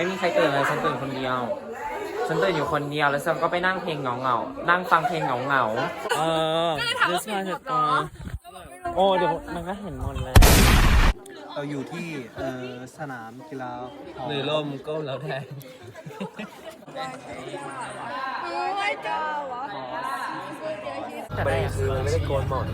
ไม่มีใครตื่นเลยฉันตื่นคนเดียว ฉันตื่นอยู่คนเดียวแล้วฉันก็ไปนั่งเพลงเหงาเงาๆนั่งฟังเพลงเหงาเงาๆเออดิสมาเสร็จตัวโอ้เดี๋ยวมันก็เห็นหมดแล้วเราอยู่ที่เอ่อสนามกีฬาหอหรือล่มก้มแล้วแทงประเด็นคือมันไม่ได้โกนหมด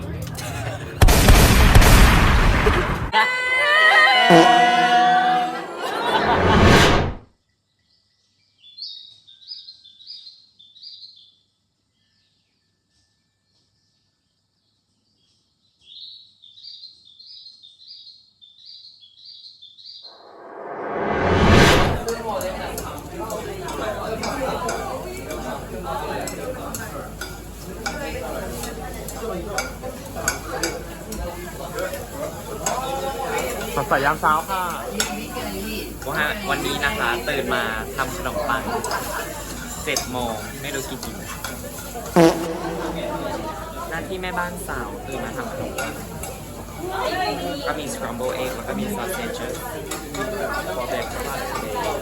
สดใสยามเช้าค่ะว่าวันนี้นะคะตื่นมาทำขนมปังเจ็ดโมงไม่รู้กี่กินหน้าที่แม่บ้านสาวตื่นมาทำขนมปังก็มี scramble egg แล้วก็มี sausage for breakfast today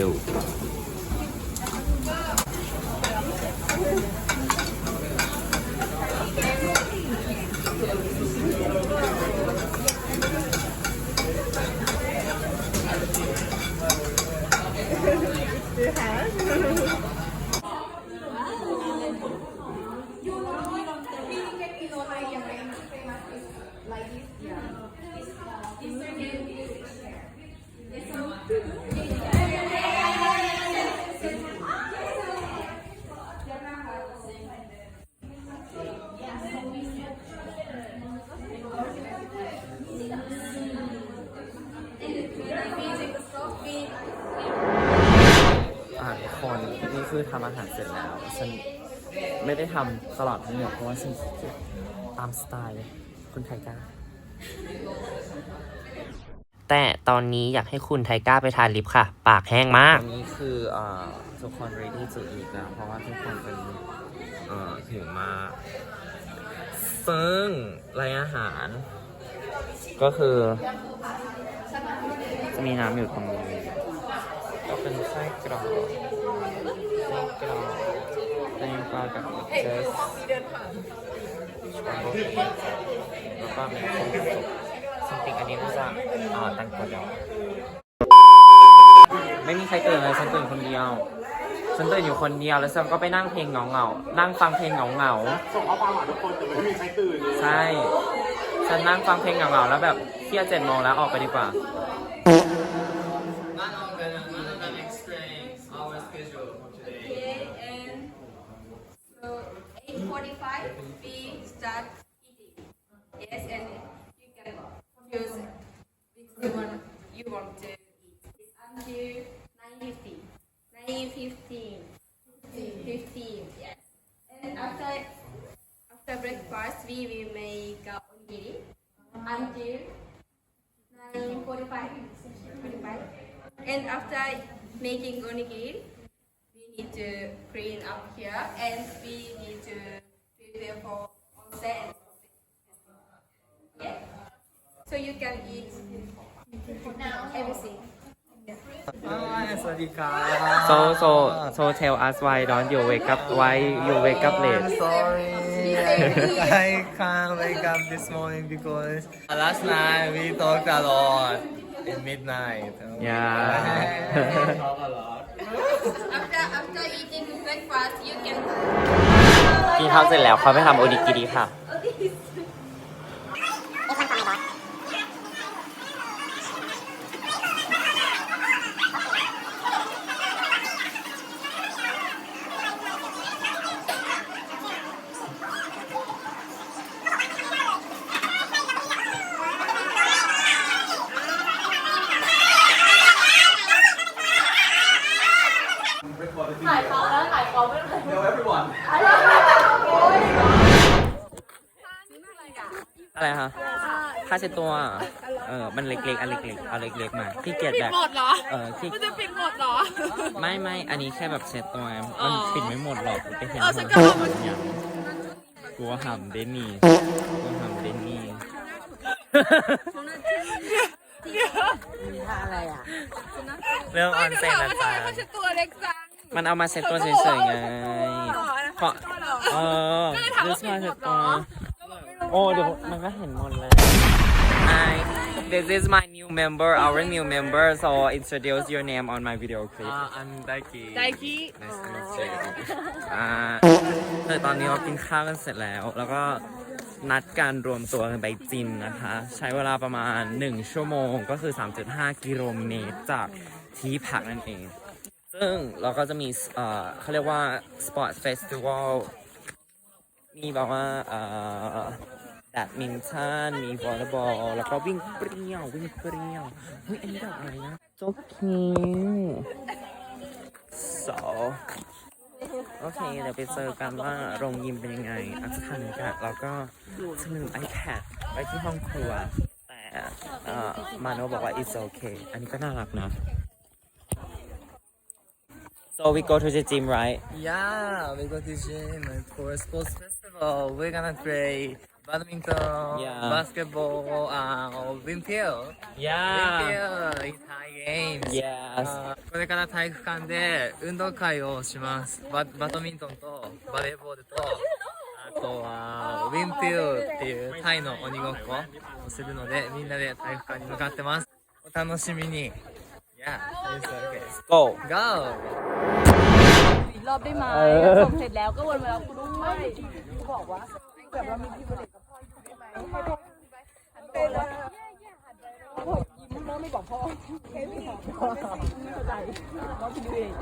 ดู อ่า ทำตลอดทั้งหมดเพราะว่าฉันขี้เกียจตามสไตล์คุณไทก้า แต่ตอนนี้อยากให้คุณไทก้าไปทานลิปค่ะ ปากแห้งมากวันนี้คือเอ่อทุกคน ready to eat แล้วเพราะว่าทุกคนเป็นเอ่อหิวมากซึ่งรายอาหาร ก็คือ จะมีน้ำอยู่ตรงนี้ก็เป็นไส้กรอกไส้กรอกแต งกวากับเจสแล้วก็มีข้าวสุกสติงอันนี้น่าจะอ่าแตงกวาดองไม่มีใครตื่นเลยฉันตื่นคนเดียว ฉันตื่นอยู่คนเดียวแล้วฉันก็ไปนั่งเพลงเหงาเงาๆนั่งฟังเพลงเหงาเงาๆส่งข้อความหาทุกคนแต่ไม่มีใครตื่นเลยใช่ ฉันนั่งฟังเพลงเหงาๆแล้วแบบเครียดเจ็ดโมงแล้วออกไปดีกว่า Okay, and start eating. Yes, and you can choose which one you want to eat. It's until 9:15. 9:15. 15. Yes. And after after breakfast we will make uh, onigiri until 9:45. 45. And after making onigiri, we need to clean up here and we so so so tell us why don't you wake up why you wake up late sorry I can't wake up this morning because last night we talked a lot in midnight yeah After after eating breakfast, you can กินข้าวเสร็จแล้วเขาไปทำโอนิกิริค่ะ อะไรคะผ้าเช็ดตัว เออ มันเล็กๆ อันเล็กๆ เอาเล็กๆ มาขี้เกียจแบบหมดเหรอ เออขี้มันจะปิดหมดเหรอ ไม่ไม่อันนี้แค่แบบเช็ดตัวไงอ๋มันอปิดไม่หมดหรอกไปเห็นเออหัฉัวนก็หว่ามันอย่างกลัวหำเดนนี่กลัวหำเดนนี่ เรื่องออนเซ็นนะจ๊ะตัวเล็กจัง มันเอามาเซ็ตตัวเฉยๆไงเพราะเออดูสมาเซ็ตตัวโอ้เดี๋ยวมันก็เห็นหมดเลย Hi this is my new member our new member so introduce your name on my video clip Uh, I'm Daiki. ไดคิ Nice to meet you. อ่าแต่ตอนนี้เรากินข้าวกันเสร็จแล้ว แล้วก็นัดการรวมตัวกันไปจินนะคะ ใช้เวลาประมาณ 1 ชั่วโมงก็คือ 3.5 กิโลเมตรจากที่พักนั่นเอง ซึ่งเราก็จะมีเอ่อเขาเรียกว่า Sport Festival มีแบบว่าเอ่อแบดมินตันมีวอลเลย์บอลแล้วก็วิ่งเปรี้ยววิ่งเปรี้ยวเฮ้ยอันนี้ดอกอะไรนะโจ๊กคิว so โอเค เดี๋ยวไปเจอกันว่าโรงยิมเป็นยังไงอาจจะทันกันแล้วก็จะลืม iPad ไว้ที่ห้องครัว แต่เอ่อมาโนบอกว่า it's okay อันนี้ก็น่ารักนะ so we go to the gym right Yeah, we go to gym and for sports festival. We're gonna play badminton, Yeah. basketball, uh, windpill. yeah windpill in Thai games. yes あーこれから体育館で運動会をしますババドミントンとバレーボールとあとはウィンピューっていうタイの鬼ごっこをするのでみんなで体育館に向かってますお楽しみに. Go Go! อีกรอบได้ไหมส่งเสร็จแล้วก็วนมาแล้วกูด้วยกูบอกว่าแบบเรามีพิเศษกับพ่ออยู่ได้ไหมให้พ่อไปเลยยิ้มแล้วไม่บอกพ่อแค่ไม่บอกพ่อไม่เข้าใจว่าพี่ดูเอง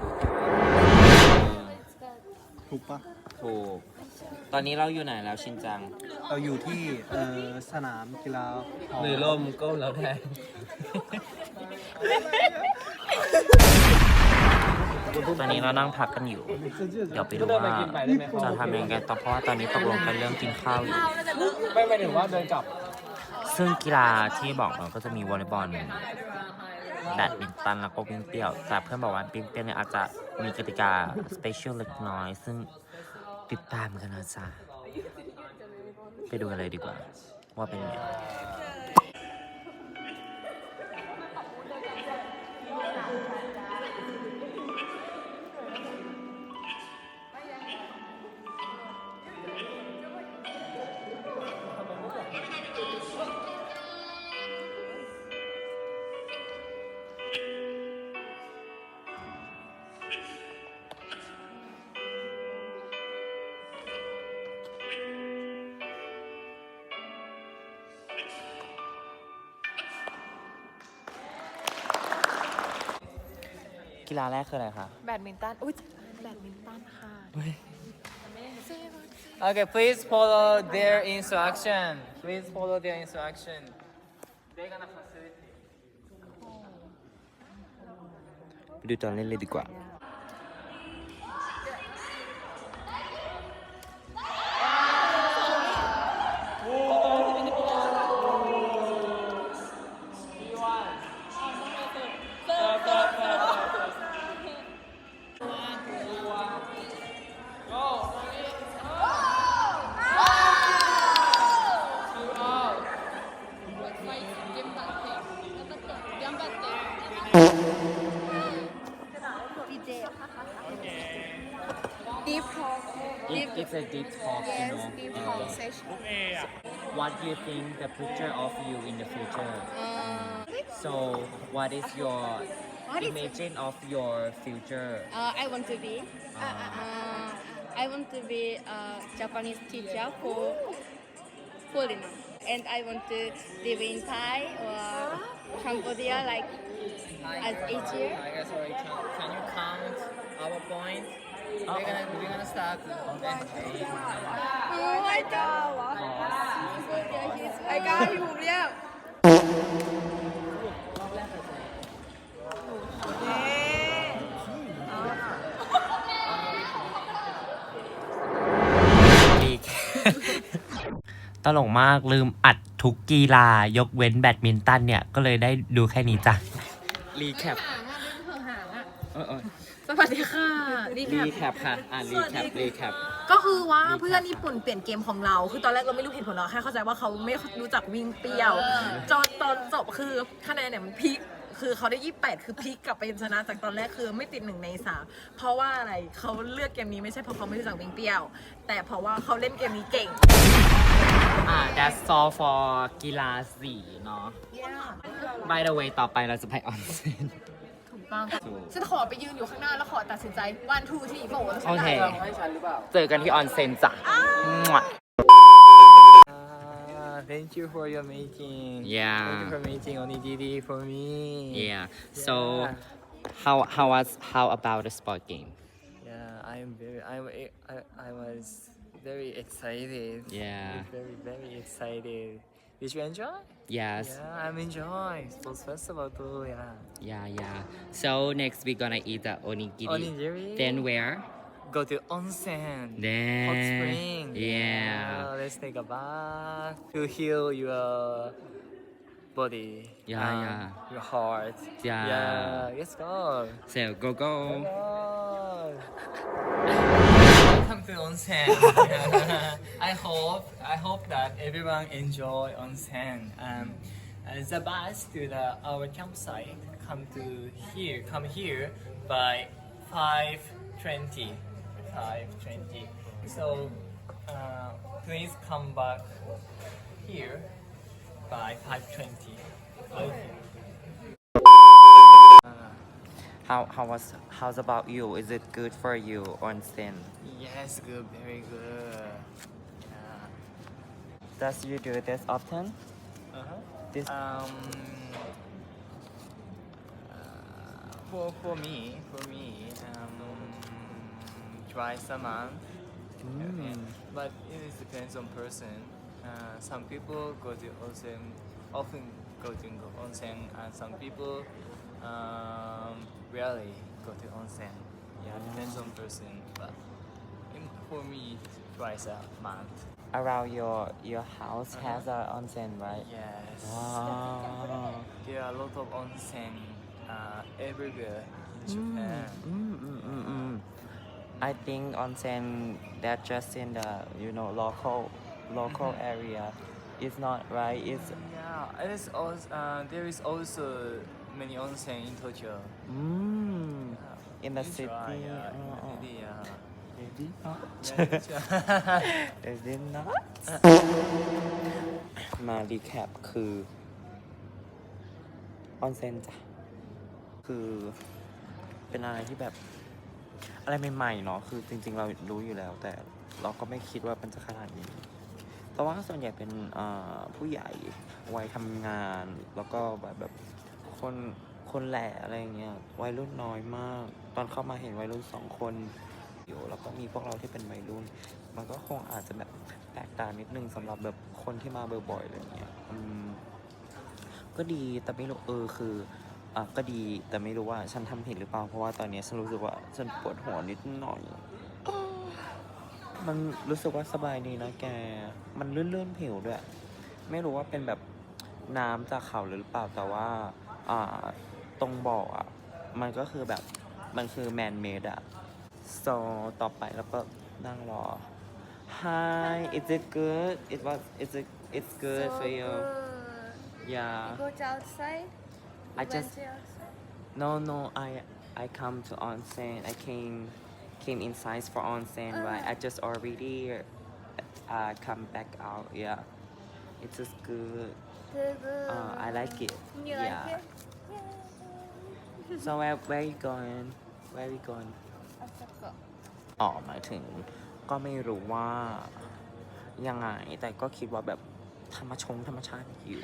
ถูกปะถูก ตอนนี้เราอยู่ไหนแล้วชินจัง เราอยู่ที่เอ่อสนามกีฬาหอหรือล่มก้มแล้วแทง ตอนนี้เรานั่งพักกันอยู่ เดี๋ยวไปดูว่าจะทำยังไงต่อเพราะว่าตอนนี้ตกลงกันเรื่องกินข้าวอยู่ ไม่ไม่ถึงว่าเดินกลับ ซึ่งกีฬาที่บอกเราก็จะมีวอลเลย์บอลแบดมินตันแล้วก็วิ่งเปรี้ยว แต่เพื่อนบอกว่าวิ่งเปรี้ยวเนี่ยอาจจะมีกติกาสเปเชียลเล็กน้อย ซึ่งติดตามกันนะจ๊ะไปดูกันเลยดีกว่า ว่าเป็นยังไง กีฬาแรกคืออะไรคะแบดมินตัน อุ้ยแบดมินตันค่ะ Okay, please follow their instruction. Please follow their instruction. They're gonna facilitate. ไปดูตอนเล่นเลยดีกว่า what is your What is- imagine of your future? uh, I want to be uh, uh, I want to be a Japanese teacher for foreigner and I want to live in Thai or Cambodia like as each year I guess sorry. Can, can you count our points? We're gonna we're gonna start. Then eight, nine. โอ้ยจ้าวะไอ้ก้าพี่ผมเรียก ตลกมากลืมอัดทุกกีฬายกเว้นแบดมินตันเนี่ย ก็เลยได้ดูแค่นี้จ้ะ รีแคปสวัสดีค่ะรีแคปค่ะ อ่านรีแคปรีแคป ก็คือว่าเพื่อนญี่ปุ่นเปลี่ยนเกมของเรา คือตอนแรกเราไม่รู้เหตุผลหรอกแค่เข้าใจว่าเขาไม่รู้จักวิ่งเปรี้ยว จนตอนจบคือคะแนนเนี่ยมันพลิก คือเขาได้ 28 คือพลิกกลับไปชนะจากตอนแรกคือไม่ติดหนึ่งในสามเพราะว่าอะไรเขาเลือกเกมนี้ไม่ใช่เพราะเขาไม่รู้จักวิ่งเปรี้ยว แต่เพราะว่าเขาเล่นเกมนี้เก่ง อ่า that's all for กีฬาสีเนาะ by the way ต่อไปเราจะไปออนเซ็น ถูกต้องฉันขอไปยืนอยู่ข้างหน้าแล้วขอตัดสินใจวันทูที่โบว่าฉันโอเคได้เจอกันที่ออนเซ็นจ้ะมั่ว Ah, thank you for your making. Yeah. Thank you for making onigiri for me. yeah so how how was how about the sport game Yeah, I'm very. I'm. Eh, I, I was very excited. Yeah. Very very excited. Did you enjoy? yes Yeah, I'm enjoying sports festival too. Yeah. yeah yeah so next we're gonna eat the onigiri Onigiri. then where go to onsen. then Hot spring. yeah Let's take a bath to heal your body. Yeah, um, yeah. Your heart. Yeah. Yeah. Let's go. so go go Welcome to onsen. I hope I hope that everyone enjoy onsen. Um, uh, the bus to the our campsite come to here come here by 5:20. 5:20. So uh, please come back here by 5:20. Okay. how how was how's about you is it good for you onsen Yes, good, very good. Yeah. does you do this often Uh-huh. this Um, uh, for for me, for me, um, twice a month. Okay. But it depends on person. Uh, some people go to onsen, often go to onsen, and some people um, rarely go to onsen. Yeah, depends on person. But in, for me, twice a month. around your your house has a onsen right Yes. wow There are a lot of onsen uh, everywhere in Japan. Mm, mm, mm, mm. I think onsen that just in the you know local local area. It's not right. It's Yeah, it is also, uh, there is also many onsen in Tokyo. mm, in the You city. try, yeah, oh, oh. maybe, uh, Maybe not. yeah, you try. Is it not? มารีแคปคือออนเซนจ้ะ คือเป็นอะไรที่แบบ อะไรใหม่ๆเนาะคือจริง ๆ เรารู้อยู่แล้ว แต่เราก็ไม่คิดว่ามันจะขนาดนี้ แต่ว่าส่วนใหญ่เป็นผู้ใหญ่วัยทำงาน แล้วก็แบบแบบคนคนแหล่อะไรเงี้ยวัยรุ่นน้อยมาก ตอนเข้ามาเห็นวัยรุ่นสองคนอยู่แล้วก็มีพวกเราที่เป็นวัยรุ่น มันก็คงอาจจะแบบแตกต่างนิดนึงสำหรับแบบคนที่มาบ่อยๆอะไรเงี้ยอืมก็ดีแต่ไม่รู้เออคือ อะก็ดีแต่ไม่รู้ว่าฉันทำผิดหรือเปล่า เพราะว่าตอนนี้ฉันรู้สึกว่าฉันปวดหัวนิดหน่อย มันรู้สึกว่าสบายดีนะแก มันลื่นๆผิวด้วย ไม่รู้ว่าเป็นแบบน้ำจากเขาหรือเปล่าแต่ว่า อ่า ตรงบ่ออะ มันก็คือแบบ มันคือแมนเมดอะ so ต่อไปแล้วก็นั่งรอ Hi is it good it was is it it's good for you yeah You go to outside? I You just went to outside? no no I I come to onsen I came came inside for onsen right I just already uh come back out yeah it's just good Good. uh, I like it You yeah like it? so where where you going where you going Osaka. อ๋อหมายถึงก็ไม่รู้ว่ายังไง แต่ก็คิดว่าแบบธรรมชงธรรมชาติอยู่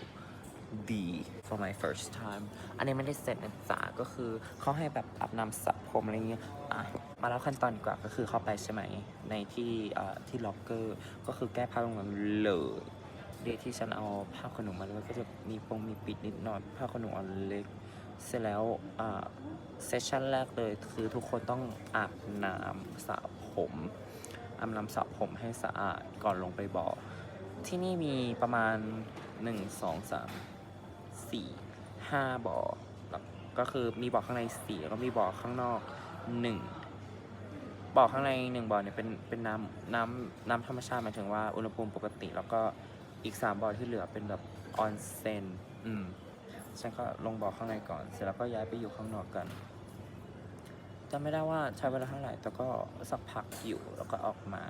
ดี for my first time อันนี้ไม่ได้เสร็จนะจ๊ะก็คือเขาให้แบบอาบน้ำสระผมอะไรเงี้ยอะมาแล้วขั้นตอนดีกว่าก็คือเข้าไปใช่ไหมในที่อ่อที่ล็อกเกอร์ก็คือแก้ผ้าลงมาเลยเดทที่ฉันเอาผ้าขนหนูมาเลยก็จะมีปงมีปิดนิดหน่อยผ้าขนหนูอันเล็ก เสร็จแล้วอ่าเซสชั่นแรกเลยคือทุกคนต้องอาบน้ำสระผมอาบน้ำสระผมให้สะอาดก่อนลงไปบ่อที่นี่มีประมาณ 1 2 3 4 5บ่อแล้วก็คือมีบ่อข้างใน4แล้วก็มีบ่อข้างนอก1บ่อข้างในหนึ่งบ่อเนี่ยเป็นเป็นน้ำน้ำน้ำธรรมชาติหมายถึงว่าอุณหภูมิปกติ แล้วก็อีกสามบ่อที่เหลือเป็นแบบออนเซนอืมฉันก็ลงบ่อข้างในก่อน เสร็จแล้วก็ย้ายไปอยู่ข้างนอกกันจำไม่ได้ว่าใช้เวลาเท่าไหร่แต่ก็สักพักอยู่แล้วก็ออกมา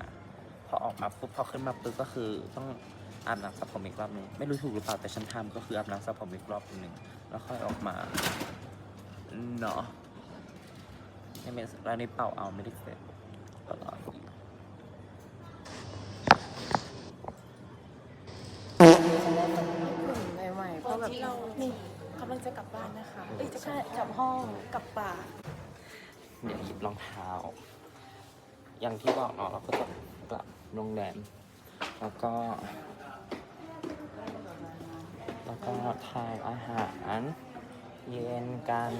พอออกมาปุ๊บพอขึ้นมาปุ๊บก็คือต้อง อาบน้ำสระผมอีกรอบหนึงไม่รู้ถูกหรือเปล่าแต่ฉันทำก็คืออาบน้ำสระผมอีกรอบหนึ่งแล้วค่อยออกมาเนาะไม่เป็นร้านนี้เป่าเอาไม่ได้เสร็จตลอดใหม่ๆเพราะแบบเรานี่กำลังจะกลับบ้านนะคะเอ้ยจะใช่กลับห้องกลับป่าเดี๋ยวหยิบรองเท้า อย่างที่บอกเนาะเราก็จะกลับโรงแรมแล้วก็แล้ว ก็ทานอาหารเย็นกัน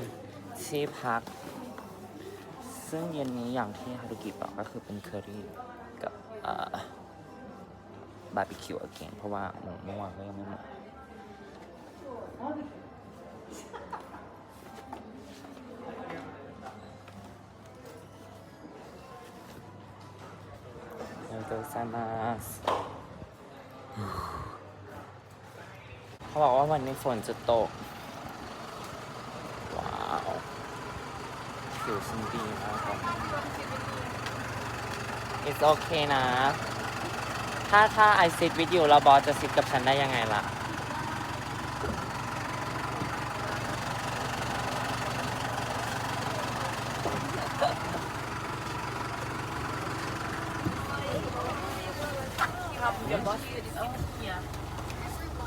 ที่พัก ซึ่งเย็นนี้อย่างที่ฮารุกิบอกก็คือเป็นเคอรี่กับบาร์บีคิวอเกนเพราะว่าหมูเมื่อวานก็ยังไม่หมด ありがとうございます เขาบอกว่าวันนี้ฝนจะตก ว้าวผิวฉันดีมากครับ It's okay นะ ถ้าถ้า I sit with you แล้วบอสจะ sit กับฉันได้ยังไงล่ะ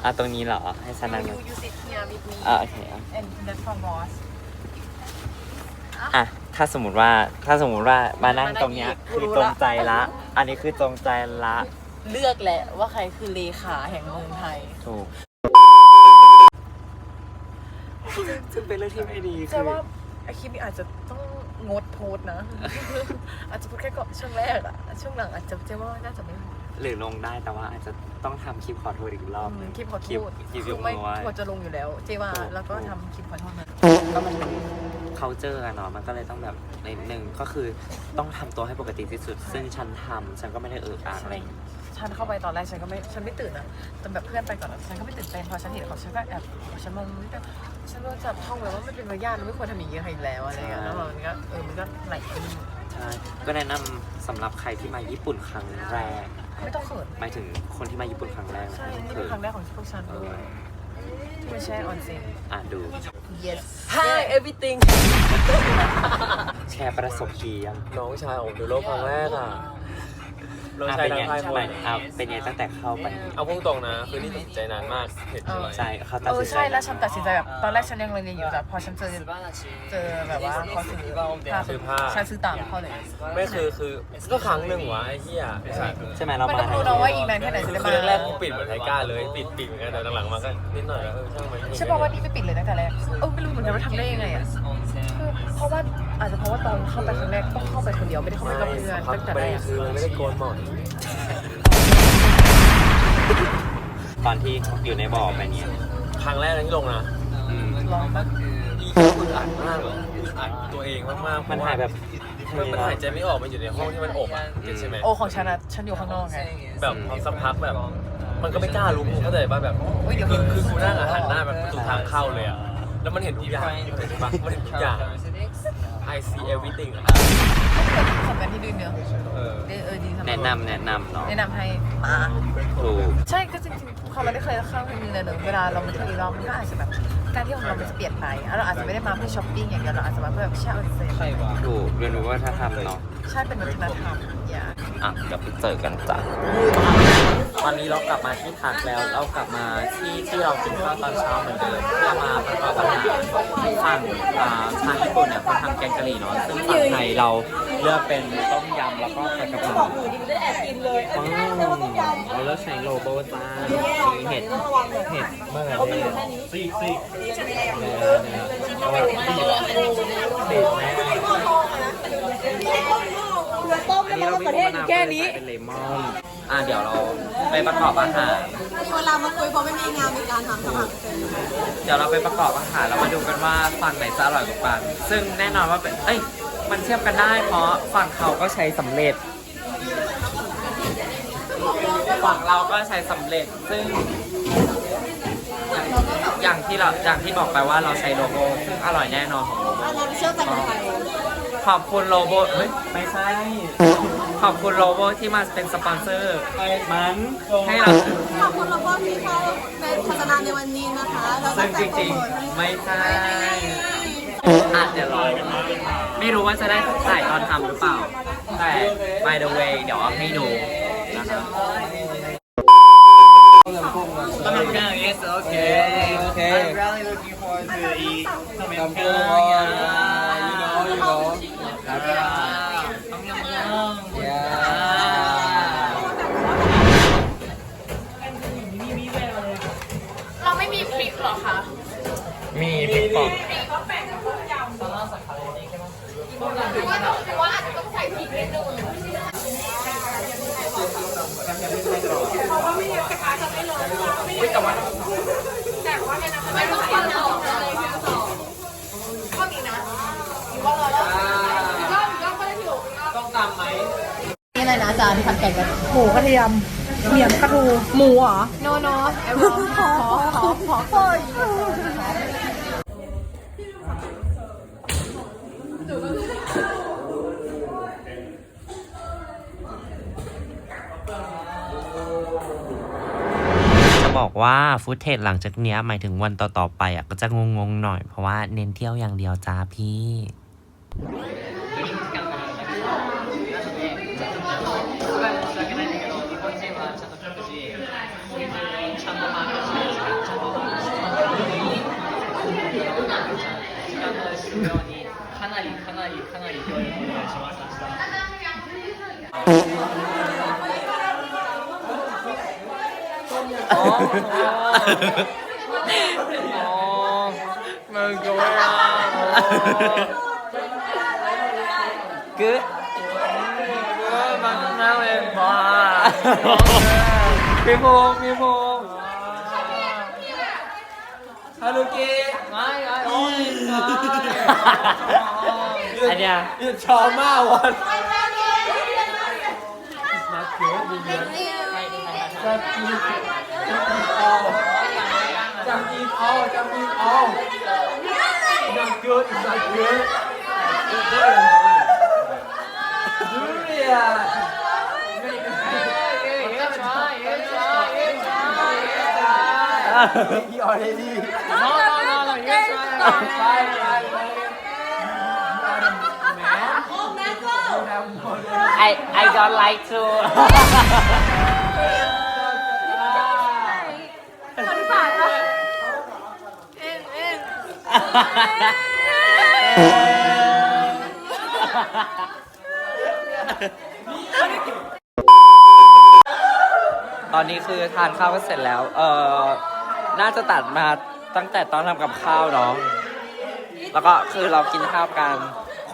อะตรงนี้เหรอ ให้ฉันนั่ง you you sit here with me อะโอเคอะ and that's for boss อะถ้าสมมติว่าถ้าสมมติว่ามานั่งตรงเนี้ยมานั่งอีกคือรู้ตรละงใจละ อันนี้คือตรงใจละเลือกแหละว่าใครคือเลขาแห่งเมืองไทยถูกซึ่งเป็นเรื่องที่ไม่ดีแต่ว่าไอคลิปนี้อาจจะต้องงดโพสต์นะ อาจจะพูดแค่ก่อนช่วงแรกอะช่วงหลังอาจจะเจ๊ว่าน่าจะไม่พอ หรือลงได้แต่ว่าอาจจะต้องทำคลิปขอโทษอีกรอบหนึงคลิปขอโทคลิปษคลิปยคือกไม่มือไหว้ ควรจะลงอยู่แล้ว เจ๊ว่าถูกแล้วก็ถูกทำคลิปขอโทษนะก็มันเป็น culture อะเนาะมันก็เลยต้องแบบในหนึ่งก็คือต้องทำตัวให้ปกติที่สุด ซึ่งฉันทำฉันก็ไม่ได้เอออาอะไรอย่างเงี้ยฉันเข้าไปตอนแรกฉันก็ไม่ ฉันไม่ตื่นนะแต่แบบเพื่อนไปก่อนอะฉันก็ไม่ตื่นเต้นพอฉันเห็นเขาฉันก็แอบฉันมองนิดเดียวฉันก็จะท่องไว้ว่าไม่เป็นมารยาทเราไม่ควรทำอย่างนี้กับใครอีกแล้วอะไรอย่างเงี้ยแล้วมันก็เออมันก็ไหลไปนี่ ใช่ก็แนะนำสำหรับใครที่มาญี่ปุ่นครั้งแรกไม่ต้องเขินหมายถึงคนที่มาญี่ปุ่นครั้งแรกนะใช่นี่คืเป็นอครั้งแรกของพวกฉันด้วยที่มาแช่ออนเซ็น อ่านดู yes hi everything แชร์ประสบการณ์น้องชายของดูโลกครั้งแรกอะ น้องอะชายเป็นทางไงค่ายมวยอะเป็นไงตั้งแต่เข้าไปเอาพุ่งตรงนะ คือนี่ตัดสินใจนานมากเห็นด้วย ใช่เขาตัดเออสินใจใช่แล้วฉันตัดสินใจแบบตอนแรกฉันยังเรียนอยู่แต่พอฉันเจอเจอแบบว่าเขาซื้อผ้าซื้อผ้า ฉันซื้อตามเขาเลยไม่คือคือก็ครั้งหนึ่งวะไอ้เหี้ยไอ้สัตว์ใช่ไหมเรามันมาก็ไม่รู้นะว่าอีกนานแค่ไหนคืจะอได้คือมาแรกๆกูปิดเหมือนไทก้าเลย ปิดปิดเหมือนกันแต่หลังๆมาก็นิดหน่อยแล้วเออช่างมัน ใช่ป่ะว่านี่ไม่ปิดเลยตั้งแต่แรกเออไม่รู้เหมือนกันว่าทำได้ยังไงอะคือ เพราะว่าอาจจะเพราะว่าตอนเข้าไปครั้งแรกต้องเข้าไปคนเดียวไม่ได้เข้าไปกับเพื่อนตั้งแต่แรกคือมันไม่ได้โกนหมอนตอนที่อยู่ในบ่อไปเนี่ยครั้งแรกที่ลงนะลองมากอีกอึดอัดมากเลยอึดอัดตัวเองมากๆมันหายแบบมันหายใจไม่ออกมันอยู่ในห้องที่มันอบอะใช่ไหมโอของฉันอะฉันอยู่ข้างนอกไงแบบสักพักแบบ มันก็ไม่กล้าลุกเข้าใจป่ะแบบคือคือกูนั่งอะหันหน้าแบบประตูทางเข้าเลยอะ แล้วมันเห็นทุกอย่างเห็นปะมันเห็นทุกอย่าง I see everything อะสำคัญที่ดื้อเนื้อะเออเออเออดีสำหรับแนะนำแนะนำเนาะแนะนำให้มาถูกใช่ก็จริงๆพอเราได้เคยเข้าที่นี่เลยเนอะเวลาเรามาเที่ยวอีกรอบมันก็อาจจะแบบการเที่ยวของเรามันจะเปลี่ยนไปแล้วเราอาจจะไม่ได้มาเพื่อช้อปปิ้งอย่างเดียวเราอาจจะมาเพื่อแบบแช่ออนเซ็นถูกเรียนรู้ว่าถ้าทำเนาะใช่เป็นวัฒนธรรมอย่างอะเดี๋ยวไปเจอกันจ้ะตอนนี้ เรากลับมาที่พักแล้วเรากลับมาที่ที่เรากินข้าวตอนเช้าเหมือนเดิมเพื่อมาประกอบอาหารฝั่งอ่าทางญี่ปุ่นเนี่ยเขาทำแกงกะหรี่เนาะซึ่งฝั่งไทยเราเลือกเป็นต้มยำแล้วก็ผัดกะเพราอืมเราเลือกใช้โลโบจ้ามีเห็ด เห็ดเมื่อไหร่เนี่ยซีกซีกติดไหมอันนี้เราไม่รู้มะนาวแค่นี้เป็นเลมอน อะเดี๋ยวเราไปประกอบอาหารเวลามาคุยเพราะไม่มีงานมีการทำสมัครเดี๋ยวเราไปประกอบอาหารแล้วมาดูกันว่าฝั่งไหนจะอร่อยกว่ากันซึ่งแน่นอนว่าเป็น เอ้ย มันเทียบกันได้เพราะฝั่งเขาก็ใช้สำเร็จ ฝั่งเราก็ใช้สำเร็จ ซึ่ง อย่างที่เรา อย่างที่บอกไปว่าเราใช้โลโก้ซึ่งอร่อยแน่นอนของโลโก้ อันนั้นเชื่อใจคนไทย ขอบคุณโลโก้เฮ้ยไม่ใช่ ขอบคุณโลโก้ที่มาเป็นสปอนเซอร์มันให้เราขอบคุณโลโก้ที่เข้าเป็นโฆษณาในวันนี้นะคะเราซึ่ตั้งงใจจโปรริงโมทๆไม่ใช่อาจจะรอกันมาไม่รู้ว่าจะได้ถ่ายตอนทำหรือเปล่า แต่ by the way เดี๋ยวเอาให้ดูนะครับ Tom yum goong, yes, okay. Okay. I'm really looking forward to eat Tom yum Come to goong. Hawaii, yeah. you know, you know. Yeah. Tom yum goong. Yeah. เราไม่มีพริกหรอคะมีพริกป่องหรือว่าต้องหรือว่าอาจจะต้องใส่พริกนิดนึงแต่ว่าเนี่ยนะไม่ต้องกินหรอกอะไรคือสองข้อนี้นะหรือว่าเราแล้วหรือว่าหรือว่าไม่ได้ถูกหรือว่า ต้องตำไหม นี่อะไรนะอาจารย์ผัดไก่กันหมูกระเทียมเหมียมกระทูหมูเหรอ โนโนไอ้วองขอขอขอขอจะบอกว่าฟุตเทจหลังจากเนี้ยหมายถึงวันต่อ ๆ ไปอะก็จะงง ๆ หน่อย เพราะว่าเน้นเที่ยวอย่างเดียวจ้าพี่ มึงก็ไม่เอากึ๊ดมันน่าเล่นบ้าพี่ภูมิพี่ภูมิฮารุกิไม่ไอ้โอ้ยอันเนี้ย It's trauma one. จำอีกเอาจำอีกเอา Not good, it's not good. Julia. He already. No, no, no, no, you try. Fine, fine, fine. You are the man. You have more than- I I don't like to ตอนนี้คือทานข้าวก็เสร็จแล้ว เออน่าจะตัดมาตั้งแต่ตอนทำกับข้าวเนาะ แล้วก็คือเรากินข้าวกัน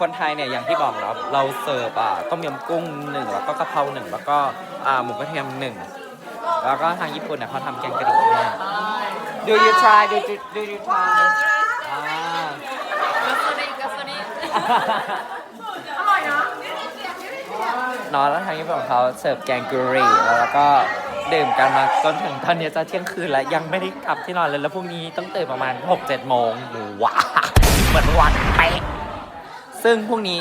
คนไทยเนี่ยอย่างที่บอกเนาะเราเสิร์ฟอะต้มยำกุ้งหนึ่งแล้วก็กะเพราหนึ่งแล้วก็อ่าหมูกระเทียมหนึ่ง แล้วก็ทางญี่ปุ่นเนี่ยเขาทำแกงกะหรี่ให้ Do you try Do you Do you try อ่า เนอนแล้วทางญี่ปุ่นเขาเสิร์ฟแกงกะหรี่แล้วแล้วก็ดื่มกันมาจนถึงตอนนี้จะเที่ยงคืนแล้วยังไม่ได้กลับที่นอนเลยแล้วพรุ่งนี้ต้องตื่นประมาณ 6-7 โมงว้าเหมือนวันเป๊ะซึ่งพรุ่งนี้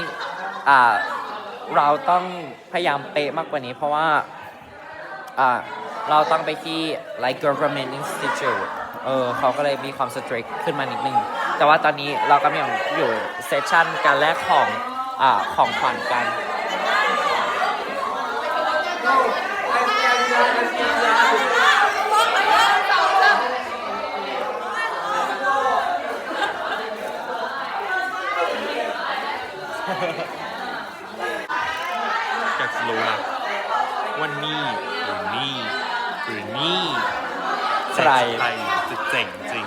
อ่าเราต้องพยายามเป๊ะมากกว่านี้ เพราะว่าอ่าเราต้องไปที่ like government institute เออเขาก็เลยมีความ strict ขึ้นมานิดนึง แต่ว่าตอนนี้เรากำลังอยู่เซสชั่นการแลกของอ่าของขวัญกันอยากจะรู้นะว่านี่หรือนี่หรือนี่ใครใครจะเจ๋งจริง